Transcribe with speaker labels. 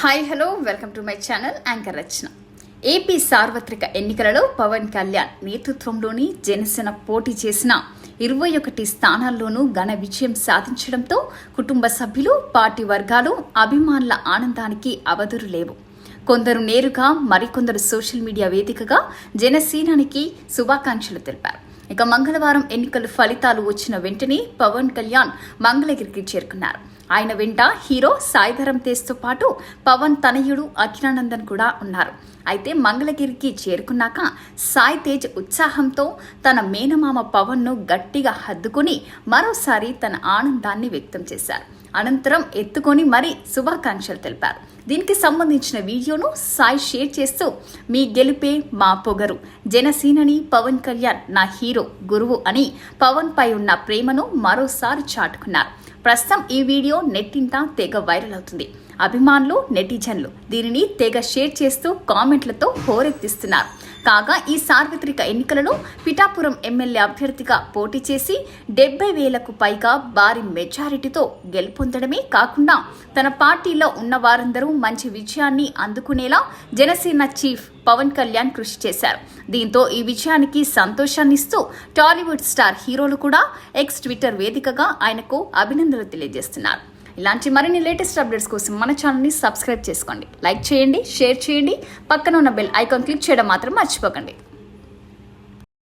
Speaker 1: Hi hello welcome to my channel anchor Rachana AP సార్వత్రిక ఎన్నికలలో పవన్ కళ్యాణ్ నేతృత్వంలోని జనసేన పోటీ చేసిన ఇరవై ఒకటి స్థానాల్లోనూ ఘన విజయం సాధించడంతో కుటుంబ సభ్యులు పార్టీ వర్గాలు అభిమానుల ఆనందానికి అవధులు లేవు. కొందరు నేరుగా మరికొందరు సోషల్ మీడియా వేదికగా జనసేనానికి శుభాకాంక్షలు తెలిపారు. ఇక మంగళవారం ఎన్నికల ఫలితాలు వచ్చిన వెంటనే పవన్ కళ్యాణ్ మంగళగిరికి చేరుకున్నారు. ఆయన వెంట హీరో సాయిధరం తేజ్తో పాటు పవన్ తనయుడు అఖిలానందన్ కూడా ఉన్నారు. అయితే మంగళగిరికి చేరుకున్నాక సాయి తేజ్ ఉత్సాహంతో తన మేనమామ పవన్ను గట్టిగా హద్దుకుని మరోసారి తన ఆనందాన్ని వ్యక్తం చేశారు. అనంతరం ఎత్తుకొని మరీ శుభాకాంక్షలు తెలిపారు. దీనికి సంబంధించిన వీడియోను సాయి షేర్ చేస్తూ మీ గెలిపే మా పొగరు. జనసేనని పవన్ కళ్యాణ్ నా హీరో గురువు అని పవన్ పై ఉన్న ప్రేమను మరోసారి చాటుకున్నారు. ప్రస్తుతం ఈ వీడియో నెట్టింటా తెగ వైరల్ అవుతుంది. అభిమానులు నెటిజన్లు దీనిని తెగ షేర్ చేస్తూ కామెంట్లతో హోరెత్తిస్తున్నారు. కాగా ఈ సార్వత్రిక ఎన్నికలలో పిఠాపురం ఎమ్మెల్యే అభ్యర్థిగా పోటీ చేసి డెబ్బై వేలకు పైగా భారీ మెజారిటీతో గెలుపొందడమే కాకుండా తన పార్టీలో ఉన్న వారందరూ మంచి విజయాన్ని అందుకునేలా జనసేన చీఫ్ పవన్ కళ్యాణ్ కృషి చేశారు. దీంతో ఈ విజయానికి సంతోషాన్నిస్తూ టాలీవుడ్ స్టార్ హీరోలు కూడా ఎక్స్ ట్విట్టర్ వేదికగా ఆయనకు అభినందనలు తెలియజేస్తున్నారు. ఇలాంటి మరిన్ని లేటెస్ట్ అప్డేట్స్ కోసం మన ఛానల్ని సబ్స్క్రైబ్ చేసుకోండి. లైక్ చేయండి షేర్ చేయండి. పక్కన ఉన్న బెల్ ఐకాన్ క్లిక్ చేయడం మాత్రం మర్చిపోకండి.